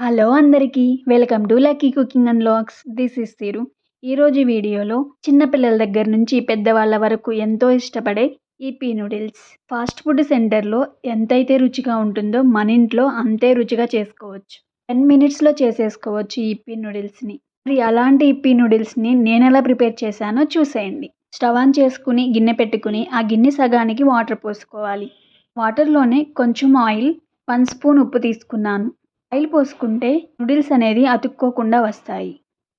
Hello అందరికీ welcome to lucky cooking and logs this is తీరు ఈరోజు వీడియోలో చిన్నపిల్లల దగ్గర నుంచి పెద్దవాళ్ళ వరకు ఎంతో ఇష్టపడే ఈపీ నూడిల్స్. ఫాస్ట్ ఫుడ్ సెంటర్లో ఎంతైతే రుచిగా ఉంటుందో మన ఇంట్లో అంతే రుచిగా చేసుకోవచ్చు. టెన్ మినిట్స్లో చేసేసుకోవచ్చు ఈపీ నూడిల్స్ని. మరి అలాంటి ఇప్పీ నూడిల్స్ని నేను ఎలా ప్రిపేర్ చేశానో చూసేయండి. స్టవ్ ఆన్ చేసుకుని గిన్నె పెట్టుకుని ఆ గిన్నె సగానికి వాటర్ పోసుకోవాలి. వాటర్లోనే కొంచెం ఆయిల్ వన్ స్పూన్ ఉప్పు తీసుకున్నాను. ఆయిల్ పోసుకుంటే నూడిల్స్ అనేది అతుక్కోకుండా వస్తాయి.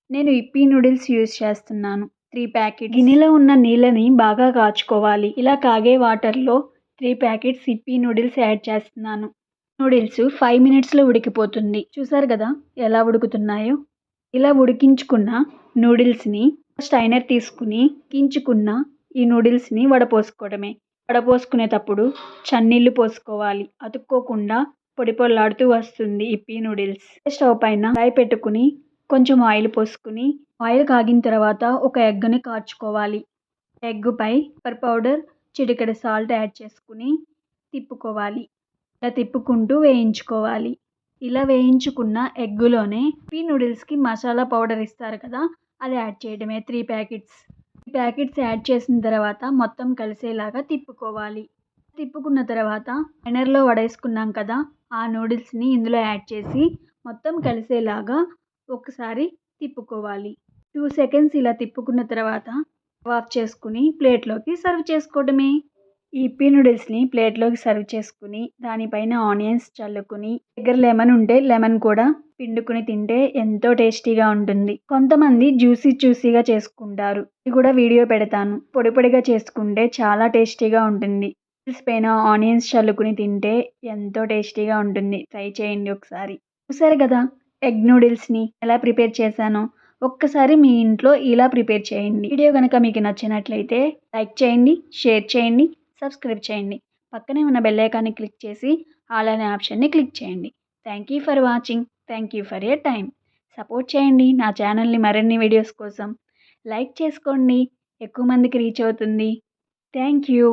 నేను ఇప్పీ నూడిల్స్ యూజ్ చేస్తున్నాను. త్రీ ప్యాకెట్ గిన్నెలో ఉన్న నీళ్ళని బాగా కాచుకోవాలి. ఇలా కాగే వాటర్లో three packets Yippee noodles add చేస్తున్నాను. నూడిల్స్ ఫైవ్ మినిట్స్లో ఉడికిపోతుంది. చూసారు కదా ఎలా ఉడుకుతున్నాయో? ఇలా ఉడికించుకున్న నూడిల్స్ని స్టైనర్ తీసుకుని కించుకున్న ఈ నూడిల్స్ని వడపోసుకోవడమే. వడపోసుకునేటప్పుడు చన్నీళ్ళు పోసుకోవాలి. అతుక్కోకుండా పొడి పొల్లాడుతూ వస్తుంది ఇప్పి నూడిల్స్. స్టవ్ పైన ఫ్రై పెట్టుకుని కొంచెం ఆయిల్ పోసుకుని ఆయిల్ కాగిన తర్వాత ఒక ఎగ్ని కార్చుకోవాలి ఎగ్ పై పెప్పర్ పౌడర్ చిటికెడ సాల్ట్ యాడ్ చేసుకుని తిప్పుకోవాలి. ఇలా తిప్పుకుంటూ వేయించుకోవాలి. ఇలా వేయించుకున్న ఎగ్గులోనే పీ నూడిల్స్కి మసాలా పౌడర్ ఇస్తారు కదా అది యాడ్ చేయడమే త్రీ ప్యాకెట్స్. ఈ ప్యాకెట్స్ యాడ్ చేసిన తర్వాత మొత్తం కలిసేలాగా తిప్పుకోవాలి. తిప్పుకున్న తర్వాత స్టైనర్లో వడేసుకున్నాం కదా ఆ నూడిల్స్ని ఇందులో యాడ్ చేసి మొత్తం కలిసేలాగా ఒకసారి తిప్పుకోవాలి. టూ సెకండ్స్ ఇలా తిప్పుకున్న తర్వాత ఆఫ్ చేసుకుని ప్లేట్లోకి సర్వ్ చేసుకోవడమే. ఈ ఇప్పీ నూడిల్స్ని ప్లేట్లోకి సర్వ్ చేసుకుని దానిపైన ఆనియన్స్ చల్లుకుని దగ్గర లెమన్ ఉంటే లెమన్ కూడా పిండుకుని తింటే ఎంతో టేస్టీగా ఉంటుంది. కొంతమంది జ్యూసీ జ్యూసీగా చేసుకుంటారు. ఇది కూడా వీడియో పెడతాను. పొడి పొడిగా చేసుకుంటే చాలా టేస్టీగా ఉంటుంది. నూడిల్స్ పైన ఆనియన్స్ చల్లుకుని తింటే ఎంతో టేస్టీగా ఉంటుంది. ట్రై చేయండి ఒకసారి. చూసారు కదా ఎగ్ నూడిల్స్ని ఎలా ప్రిపేర్ చేశానో? ఒక్కసారి మీ ఇంట్లో ఇలా ప్రిపేర్ చేయండి. వీడియో కనుక మీకు నచ్చినట్లయితే లైక్ చేయండి షేర్ చేయండి సబ్స్క్రైబ్ చేయండి. పక్కనే ఉన్న బెల్ ఐకాన్ని క్లిక్ చేసి ఆల్ అనే ఆప్షన్ని క్లిక్ చేయండి. Thank you for watching. Thank you for your time support చేయండి నా ఛానల్ని మరిన్ని వీడియోస్ కోసం. లైక్ చేసుకోండి. ఎక్కువ మందికి రీచ్ అవుతుంది. Thank you.